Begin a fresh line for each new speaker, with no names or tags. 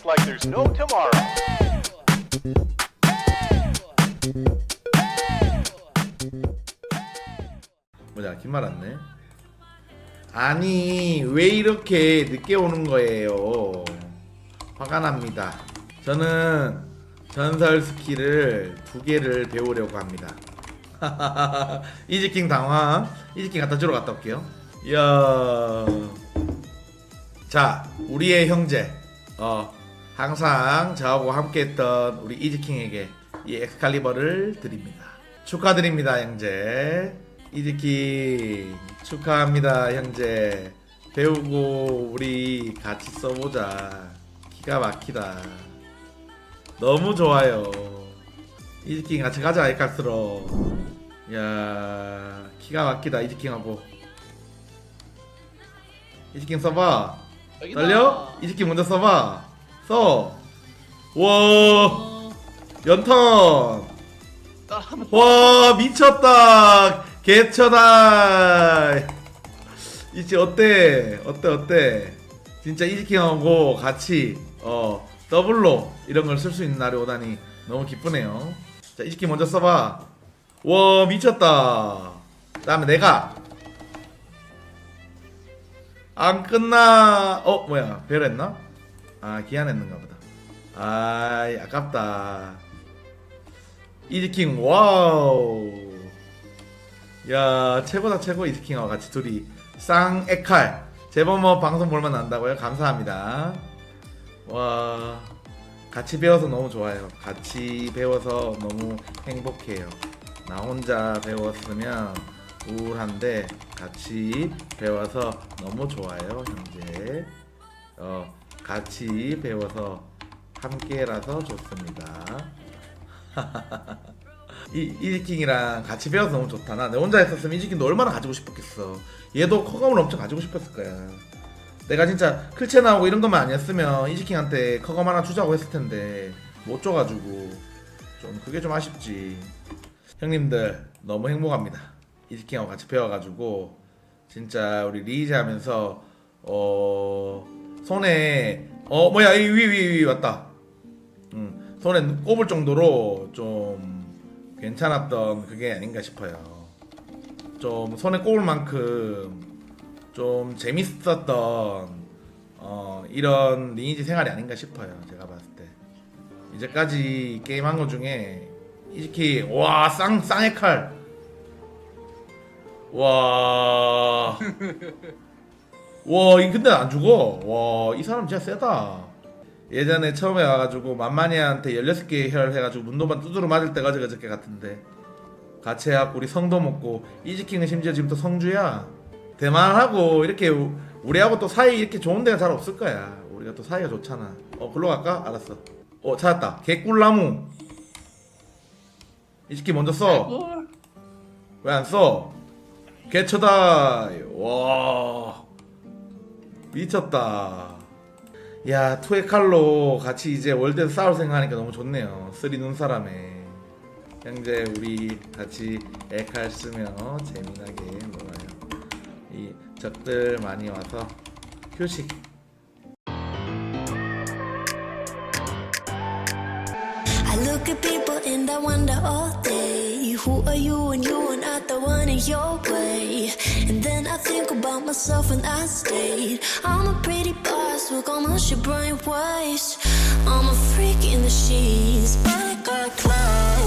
just like there's no tomorrow.
뭐냐 긴말 왔네 아니 왜 이렇게 늦게 오는 거예요? 화가 납니다. 저는 전설 스킬을 두 개를 배우려고 합니다. 이지킹 당황. 이지킹 갖다 주러 갔다 올게요. 이야. 자 우리의 형제. 어 항상 저하고 함께했던 우리 이지킹에게 이 엑스칼리버를 드립니다. 축하드립니다 형제. 이지킹 축하합니다 형제. 배우고 우리 같이 써보자. 기가 막히다. 너무 좋아요. 이지킹 같이 가자 엑칼스로 야 기가 막히다 이지킹하고. 이지킹 써봐. 떨려? 이지킹 먼저 써봐 써 와,
어,
연턴. 와, 미쳤다. 개처다. 이제 어때? 어때, 어때? 진짜 이지킹하고 같이, 어, 더블로 이런 걸 쓸 수 있는 날이 오다니 너무 기쁘네요. 자, 이지킹 먼저 써봐. 와, 미쳤다. 그 다음에 내가. 안 끝나. 어, 뭐야. 배열했나? 아, 기한했는가 보다. 아이, 아깝다. 이지킹, 와우. 야, 최고다, 최고. 이지킹하고 같이 둘이 쌍에칼. 제법 뭐 방송 볼만 난다고요? 감사합니다. 와, 같이 배워서 너무 좋아요. 같이 배워서 너무 행복해요. 나 혼자 배웠으면 우울한데 같이 배워서 너무 좋아요, 현재. 어, 같이 배워서 함께라서 좋습니다. 이 이지킹이랑 같이 배워서 너무 좋다. 나내 혼자 했었으면 이지킹도 얼마나 가지고 싶었겠어. 얘도 커감을 엄청 가지고 싶었을 거야. 내가 진짜 클체 나오고 이런 것만 아니었으면 이지킹한테 커감 하나 주자고 했을 텐데 못 줘가지고 좀 그게 좀 아쉽지. 형님들 너무 행복합니다. 이지킹하고 같이 배워가지고 진짜 우리 리이즈 하면서 어 손에 어 뭐야 이 위 위 위 왔다. 음, 손에 꼽을 정도로 좀 괜찮았던 그게 아닌가 싶어요. 좀 손에 꼽을 만큼 좀 재밌었던 어, 이런 리니지 생활이 아닌가 싶어요. 제가 봤을 때 이제까지 게임한 것 중에 이렇게 와쌍 쌍의 칼. 와. 와, 이 근데 안 죽어. 와, 이 사람 진짜 세다. 예전에 처음에 와가지고 만만이한테 16개 혈 해가지고 문도만 두드러 맞을 때가 저저께 같은데 같이 해갖고 우리 성도 먹고 이지킹은 심지어 지금 또 성주야 대만하고 이렇게 우- 우리하고 또 사이 이렇게 좋은 데가 잘 없을 거야 우리가 또 사이가 좋잖아 어 글로 갈까? 알았어 어 찾았다 개꿀나무 이지킹 먼저 써
꿀.
왜안 써? 개쳐다 와 미쳤다. 야 투의 칼로 같이 이제 월드에서 싸울 생각하니까 너무 좋네요. 쓰리 눈사람에. 형제 우리 같이 에칼 쓰며 재미나게 놀아요. 이 적들 많이 와서 휴식
your way. And then I think about myself and I stay. I'm a pretty boss, look my your brain waste. I'm a freak in the sheets, but I got clothes.